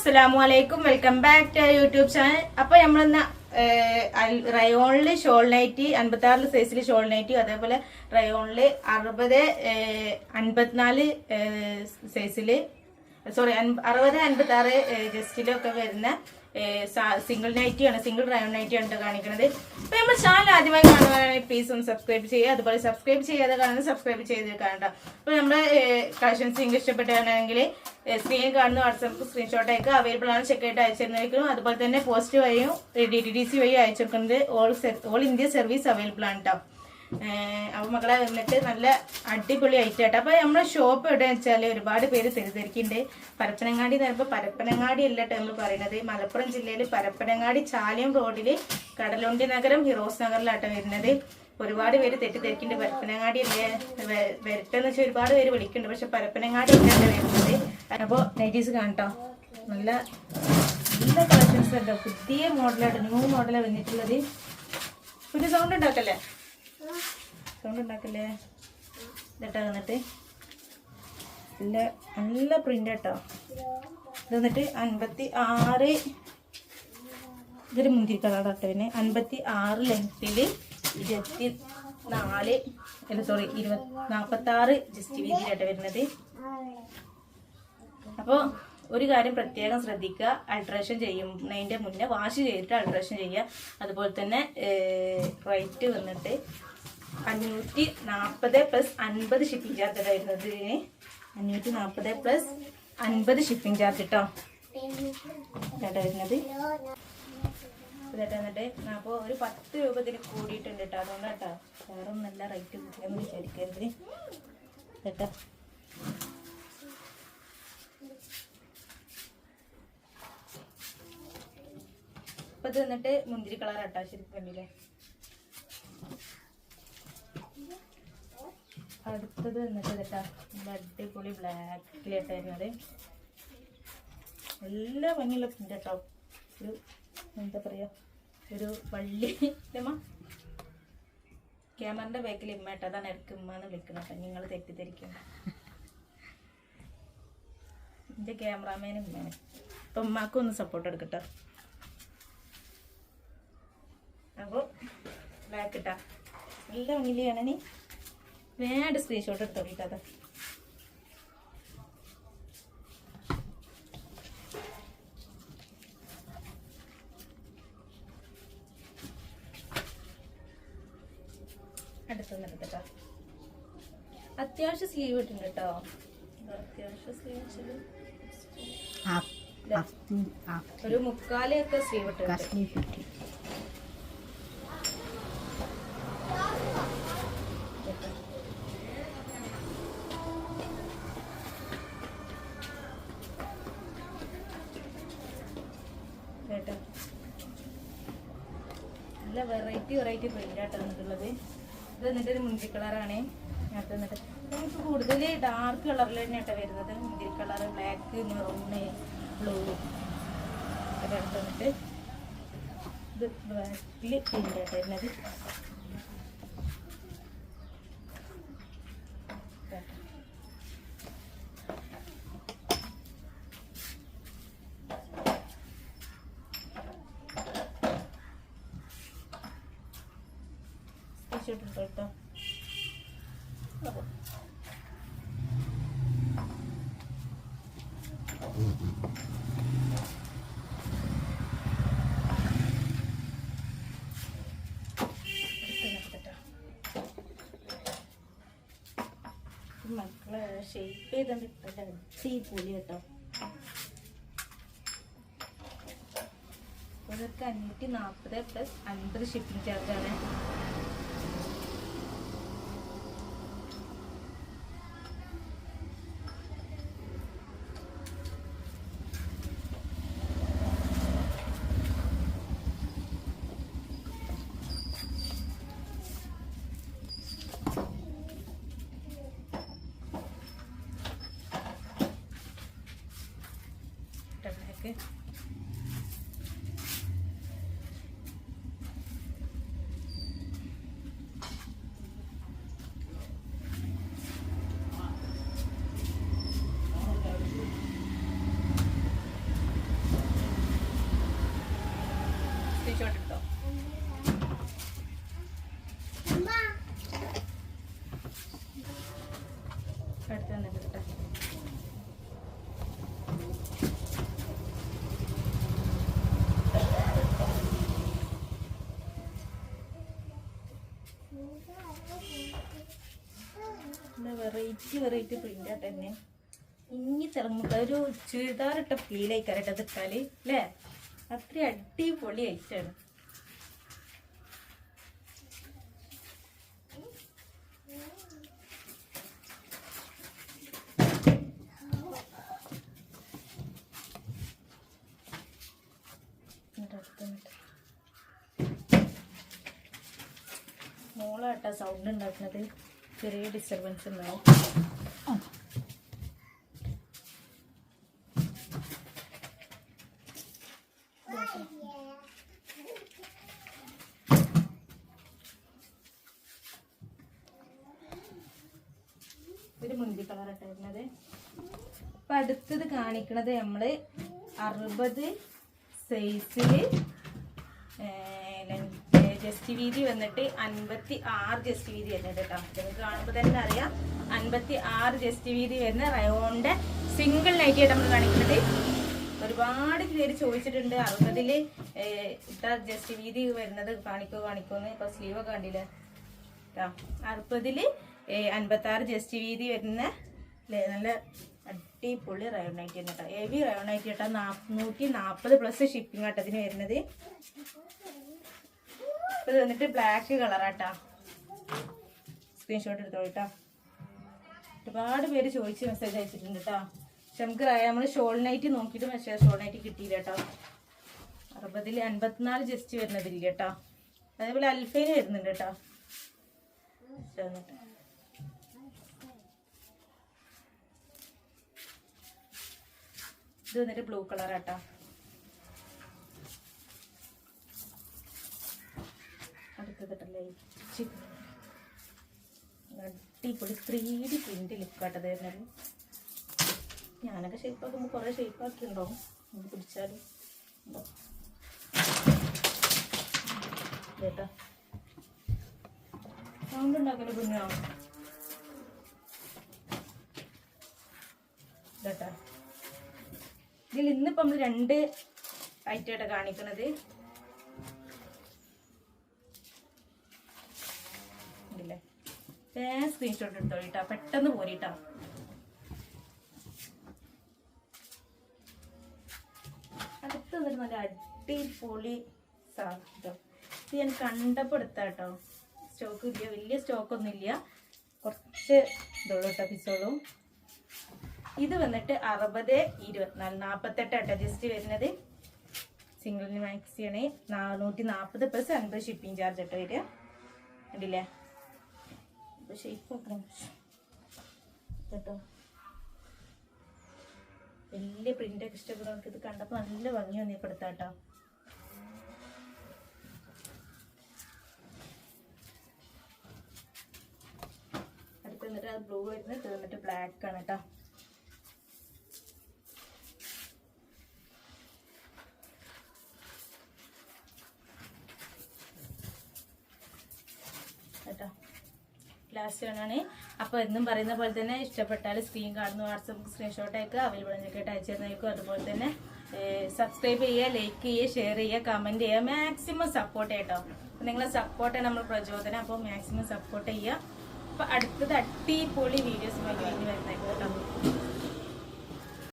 അസ്സലാമു അലൈക്കും welcome back to YouTube channel. അപ്പൊ നമ്മളിന്ന് റയോണിൽ ഷോൾ നൈറ്റി അൻപത്തി ആറിൽ സൈസിൽ ഷോൾ നൈറ്റി അതേപോലെ റയോണിൽ അറുപത് അൻപത്തിനാല് സൈസിൽ സോറി അറുപത് അൻപത്തി ആറ് ജസ്റ്റിലൊക്കെ വരുന്ന സിംഗിൾ നൈറ്റി ആണ്. സിംഗിൾ റയോൺ നൈറ്റി ആണ് ട്ടോ കാണിക്കുന്നത് അപ്പൊ നമ്മൾ ചാനൽ ആദ്യമായി കാണുകയാണെങ്കിൽ പ്ലീസ് ഒന്ന് സബ്സ്ക്രൈബ് ചെയ്യുക. അതുപോലെ സബ്സ്ക്രൈബ് ചെയ്യാതെ കാണുന്നത് സബ്സ്ക്രൈബ് ചെയ്ത് കാണണ്ട അപ്പൊ നമ്മുടെ കളക്ഷൻസ് നിങ്ങൾക്ക് ഇഷ്ടപ്പെട്ടാണെങ്കിൽ സ്ക്രീനിൽ കാണുന്ന വാട്സാപ്പ് സ്ക്രീൻഷോട്ട് അയക്കുക. അവൈലബിൾ ആണ് ചെക്ക് ആയിട്ട് അയച്ചിരുന്നേക്കും അതുപോലെ തന്നെ പോസ്റ്റ് വഴിയും ഡി ടി ഡി സി വഴി അയച്ചെടുക്കുന്നത് all all India service available ആണ് കേട്ടോ അപ്പൊ മക്കളെ വന്നിട്ട് നല്ല അടിപൊളി ഐറ്റം ആട്ടോ. അപ്പോൾ നമ്മുടെ ഷോപ്പ് എവിടെയെന്ന് വെച്ചാൽ ഒരുപാട് പേര് തിരുതിരിക്കുന്നുണ്ട് പരപ്പനങ്ങാടി എന്ന് പറയുമ്പോൾ പരപ്പനങ്ങാടി അല്ല നമ്മൾ പറയുന്നത് മലപ്പുറം ജില്ലയിൽ പരപ്പനങ്ങാടി ചാലിയം റോഡിൽ കടലുണ്ടി നഗരം ഹിറോസ് നഗറിലാട്ടോ വരുന്നത്. ഒരുപാട് പേര് തെറ്റിദ്ധരിക്കുന്നുണ്ട് പരപ്പനങ്ങാടി അല്ലേ? വരട്ടെന്ന് വെച്ചാൽ ഒരുപാട് പേര് വിളിക്കുന്നുണ്ട് പക്ഷെ പരപ്പനങ്ങാടി അല്ലാണ്ട് വരുന്നത്. അപ്പോൾ നൈറ്റീസ് കാണട്ടോ. നല്ല നല്ല കളക്ഷൻസ് ഉണ്ടോ? പുതിയ മോഡലായിട്ട് ന്യൂ മോഡലാണ് വന്നിട്ടുള്ളത്. ഒരു സൗണ്ട് ഉണ്ടാക്കല്ലേ? സൗണ്ട് ഉണ്ടാക്കല്ലേ ഇതട്ടാ എന്നിട്ട്. നല്ല നല്ല പ്രിന്റ് കേട്ടോ ഇത് വന്നിട്ട് അൻപത്തി ആറ് ഇതൊരു മുന്തിരി കളറാട്ടോ പിന്നെ അൻപത്തി ആറ് ലെങ്ത്തിൽ ഇരുപത്തി നാല് അല്ല സോറി ഇരുപത്തി നാൽപ്പത്തി ആറ് ജസ്റ്റ് വീതിയിലായിട്ട് വരുന്നത്. അപ്പോൾ ഒരു കാര്യം പ്രത്യേകം ശ്രദ്ധിക്കുക. അൾട്രേഷൻ ചെയ്യുന്നതിന്റെ മുന്നേ വാഷ് ചെയ്തിട്ട് അൾട്രേഷൻ ചെയ്യുക. അതുപോലെ തന്നെ റൈറ്റ് വന്നിട്ട് അഞ്ഞൂറ്റി നാൽപ്പത് പ്ലസ് അൻപത് ഷിപ്പിംഗ് ചാർജ് വരുന്നത്. അഞ്ഞൂറ്റി നാൽപ്പത് പ്ലസ് അൻപത് ഷിപ്പിംഗ് ചാർജ് കേട്ടോ വരുന്നത്. വന്നിട്ട് അപ്പോൾ ഒരു പത്ത് രൂപ ഇതിന് കൂടിയിട്ടുണ്ട് കേട്ടോ. അതുകൊണ്ട് കേട്ടോ. വേറെ നല്ല റേറ്റ് കിട്ടിയെന്ന് വിചാരിക്കരുത്. കേട്ടോ അപ്പൊ ഇത് വന്നിട്ട് മുന്തിരി കളർ ആട്ടാ ശരിക്കും കണ്ടില്ലേ? അടുത്തത് വന്നിട്ട് കേട്ടാ നല്ല അടിപൊളി ബ്ലാക്കിലിട്ടായിരുന്നത് നല്ല ഭംഗിയുള്ള പ്രിന്റ് കേട്ടോ. ഒരു എന്താ പറയാ ഒരു വള്ളി ഇല്ലമ്മ ക്യാമറന്റെ ബാക്കിൽ ഇമ്മ കേട്ടോ അതാണ് ഇടയ്ക്ക് ഉമ്മ എന്ന് വിളിക്കുന്നത് നിങ്ങൾ തെറ്റിദ്ധരിക്കും എന്റെ ക്യാമറാമാൻ ഉമ്മയാണ് അപ്പൊ ഉമ്മാക്കും ഒന്ന് സപ്പോർട്ട് എടുക്കട്ടോ. അപ്പോൾ ബാക്കിട്ടാ നല്ല ഭംഗിയാണ് നീ വേണ്ട സ്ക്രീൻഷോട്ട് എടുത്തോളിട്ടത് അടുത്തൊന്നും എടുത്തിട്ടോ. അത്യാവശ്യം സ്ലീവ് ഇട്ടുണ്ട് കേട്ടോ അത്യാവശ്യം സ്ലീവ് ഒരു മുക്കാലൊക്കെ സ്ലീവ് ഇട്ടുണ്ട് നല്ല വെറൈറ്റി വെറൈറ്റി പ്രിന്റാട്ടോ വന്നിട്ടുള്ളത്. ഇത് എന്നിട്ട് ഒരു മുന്തിരി കളറാണ് അടുത്ത് വന്നിട്ട് നമുക്ക് കൂടുതൽ ഡാർക്ക് കളറിൽ തന്നെയാട്ടോ വരുന്നത്. മുന്തിരി കളർ ബ്ലാക്ക് മെറൂണ് ബ്ലൂ ഒക്കെ അടുത്ത് വന്നിട്ട് ഇത് ബ്ലാക്കിൽ പ്രിന്റാട്ടോ വരുന്നത്. ഉണ്ട് കേട്ടോ മക്കളെ ഷേപ്പ് ചെയ്തോണ്ട് ഇട്ടല്ല അടിപൊളി കേട്ടോ ഇതൊക്കെ അഞ്ഞൂറ്റി നാൽപ്പത് പ്ലസ് അൻപത് ഷിപ്പിംഗ് ചാർജാണ് ഇതിലേക്ക് അടുത്ത് നിന്നിട്ട് കേട്ടോ വെറൈറ്റി പ്രിന്റ് തന്നെ ഇനി തിളങ്ങുമ്പോ ഒരു ചുരിദാറിട്ട ഫീലായി ആയിക്കാരട്ടെ ഇട്ടാൽ അല്ലേ? അത്ര അടിപൊളി ആയിട്ടാണ് മോളാട്ടാ സൗണ്ട് ഉണ്ടാക്കുന്നത്. ചെറിയ ഡിസ്റ്റർബൻസ് ഉണ്ടാവും ഒരു മുന്തി കളറായിട്ട് വരുന്നത്. അപ്പൊ അടുത്തത് കാണിക്കണത് നമ്മൾ അറുപത് സൈസിൽ ജസ്റ്റ് വീതി വന്നിട്ട് അൻപത്തി ആറ് ജസ്റ്റ് വീതി വരുന്നത് കേട്ടോ. നിങ്ങൾക്ക് കാണുമ്പോൾ തന്നെ അറിയാം. അൻപത്തി ആറ് ജസ്റ്റ് വീതി വരുന്ന റയോണിന്റെ സിംഗിൾ നൈറ്റി ആയിട്ട് നമ്മൾ കാണിക്കുന്നത്. ഒരുപാട് പേര് ചോദിച്ചിട്ടുണ്ട് അറുപതിൽ ഇത്ര ജസ്റ്റ് വീതി വരുന്നത് കാണിക്കോ കാണിക്കോന്ന് ഇപ്പൊ സ്ലീവ് കണ്ടില്ലേ? കേട്ടോ അറുപതിൽ അൻപത്തി ആറ് ജസ്റ്റ് വീതി വരുന്ന നല്ല അടിപൊളി റയോൺ നൈറ്റി കേട്ടോ ഹെവി റയോൺ നൈറ്റി കേട്ടോ നാനൂറ്റി നാൽപ്പത് പ്ലസ് ഷിപ്പിംഗ് ആട്ടത്തിന് വരുന്നത്. ഇത് വന്നിട്ട് ബ്ലാക്ക് കളറാട്ടാ സ്ക്രീൻഷോട്ട് എടുത്തോളൂ കേട്ടോ ഒരുപാട് പേര് ചോദിച്ച് മെസ്സേജ് അയച്ചിട്ടുണ്ട് കേട്ടോ പക്ഷെ നമുക്ക് നമ്മൾ ഷോൾ നൈറ്റ് നോക്കിയിട്ട് മെസ്സേജ് ഷോൾ നൈറ്റ് കിട്ടിയില്ല കേട്ടോ അറുപതിൽ അൻപത്തിനാല് ജസ്റ്റ് വരുന്നതില്ല കേട്ടോ അതേപോലെ അൽഫൈന് വരുന്നുണ്ട് കേട്ടോ ഇത് വന്നിട്ട് ബ്ലൂ കളറാട്ടാ അടുത്തതിട്ടല്ലേ അടിപൊളി ത്രീ ഡി പ്രിന്റ് ലുക്കാട്ടത് വരുന്നത് ഞാനൊക്കെ ഷേപ്പ് ആക്കുമ്പോൾ കുറേ ഷേപ്പ് ആക്കിയിട്ടുണ്ടാവും ഇത് പിടിച്ചാലും? കേട്ടോ സൗണ്ട് ഉണ്ടാക്കൽ കേട്ടോ ഇതിൽ ഇന്നിപ്പോൾ നമ്മൾ രണ്ട് ഐറ്റമായിട്ട് കാണിക്കണത്. വേഗം സ്ക്രീൻഷോട്ട് കേട്ടോ പെട്ടെന്ന് പോരിട്ടോ അടുത്ത് ഒരു നല്ല അടിപൊളി സാധനം. ഇത് ഞാൻ കണ്ടപ്പോൾ എടുത്താ കേട്ടോ സ്റ്റോക്ക് ഇല്ല വലിയ സ്റ്റോക്കൊന്നുമില്ല കുറച്ച് ഇതുള്ളൂ കേട്ടോ പിസോളും ഇത് വന്നിട്ട് അറുപത് ഇരുപത്തിനാല് നാൽപ്പത്തെട്ട് കേട്ടോ ജസ്റ്റ് വരുന്നത്. സിംഗിൾ മാക്സിയാണ് നാനൂറ്റി നാൽപ്പത് പ്ലസ് അൻപത് ഷിപ്പിംഗ് ചാർജ് കേട്ടോ വരിക. കണ്ടില്ലേ? ഇപ്പൊ ഷേപ്പ് ആക്കണം കേട്ടോ? വലിയ പ്രിന്റ് ഒക്കെ ഇഷ്ടപ്പെടുന്നവർക്ക് ഇത് കണ്ടപ്പോൾ നല്ല ഭംഗി വന്നേ പെടുത്താം കേട്ടോ അടുത്ത് വന്നിട്ട് അത് ബ്ലൂ വരുന്നത് തീർന്നിട്ട് ബ്ലാക്ക് ആണ് കേട്ടോ. ആണ് അപ്പോൾ എന്നും പറയുന്ന പോലെ തന്നെ ഇഷ്ടപ്പെട്ടാൽ സ്ക്രീൻ കാണുന്ന വാട്സപ്പ് സ്ക്രീൻഷോട്ട് അയക്കുക അവൈലബിൾ എന്നൊക്കെ അയച്ചു തന്നേക്കും അതുപോലെ തന്നെ സബ്സ്ക്രൈബ് ചെയ്യുക ലൈക്ക് ചെയ്യുക ഷെയർ ചെയ്യുക കമന്റ് ചെയ്യുക മാക്സിമം സപ്പോർട്ട് ചെയ്യട്ടോ അപ്പോൾ നിങ്ങളെ സപ്പോർട്ടാണ് നമ്മൾ പ്രചോദനം. അപ്പോൾ മാക്സിമം സപ്പോർട്ട് ചെയ്യുക. അപ്പോൾ അടുത്തത് അടിപൊളി വീഡിയോസ് വേണ്ടി വരുന്നതായിരിക്കും കേട്ടോ